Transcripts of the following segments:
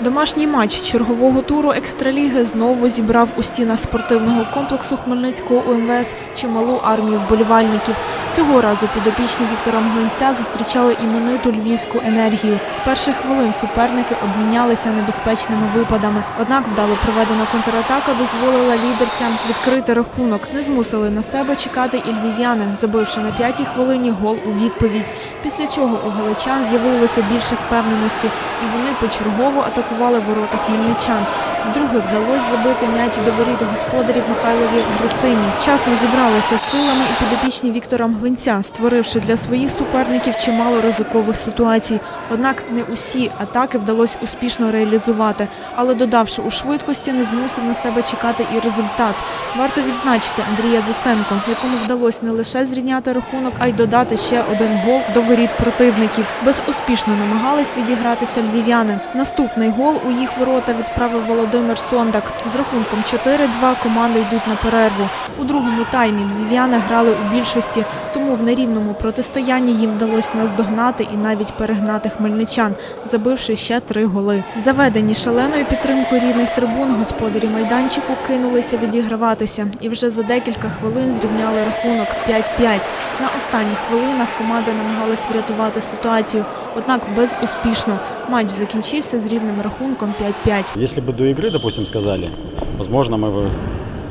Домашній матч чергового туру екстраліги знову зібрав у стінах спортивного комплексу Хмельницького УМВС чималу армію вболівальників. Цього разу підопічні Віктора Мглинця зустрічали імениту львівську енергію. З перших хвилин суперники обмінялися небезпечними випадами. Однак вдало проведена контратака дозволила лідерцям відкрити рахунок. Не змусили на себе чекати і львів'яни, забивши на п'ятій хвилині гол у відповідь. Після чого у галичан з'явилося більше впевненості, і вони почергово атакували ворота хмельничан. Вдруге вдалося забити м'яч до воріт господарів Михайлові Груцині. Вчасно зібралися силами і підопічні Віктора Мглинця, створивши для своїх суперників чимало ризикових ситуацій. Однак не усі атаки вдалося успішно реалізувати, але додавши у швидкості, не змусив на себе чекати і результат. Варто відзначити Андрія Засенко, якому вдалося не лише зрівняти рахунок, а й додати ще один гол до воріт противників. Безуспішно намагались відігратися львів'яни. Наступний гол у їх ворота відправив Володимир Сондак. З рахунком 4-2 команди йдуть на перерву. У другому таймі львів'яни грали у більшості, тому в нерівному протистоянні їм вдалося наздогнати і навіть перегнати хмельничан, забивши ще три голи. Заведені шаленою підтримкою рідних трибун, господарі майданчику кинулися відіграватися і вже за декілька хвилин зрівняли рахунок 5-5. На останніх хвилинах команда намагалась врятувати ситуацію, однак безуспішно. Матч закінчився з рівним рахунком 5-5. Если бы до игры, допустим, сказали, возможно, мы бы,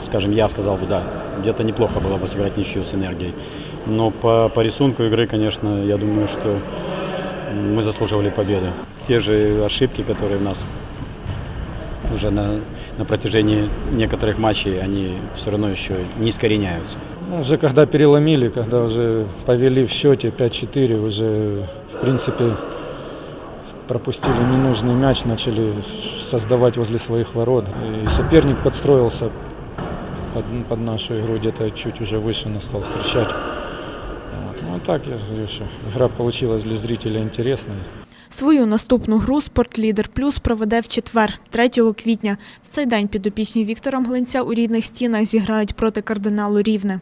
скажем, я сказал бы, да, где-то неплохо было бы сыграть ничью с энергией. Но по, по рисунку игры, конечно, я думаю, что мы заслуживали победы. Те же ошибки, которые у нас уже на, на протяжении некоторых матчей, они все равно еще не искореняются. Ну, Уже когда переломили, когда уже повели в счете 5-4, уже в принципе пропустили ненужный мяч, начали создавать возле своих ворот. И соперник подстроился под, под нашу игру, где-то чуть уже выше нас стал встречать. Вот. Ну а так, я говорю, що гра вийшла для зрителя інтересною. Свою наступну гру «Спортлідер Плюс» проведе в четвер, 3 квітня. В цей день підопічні Віктора Мглинця у рідних стінах зіграють проти кардиналу Рівне.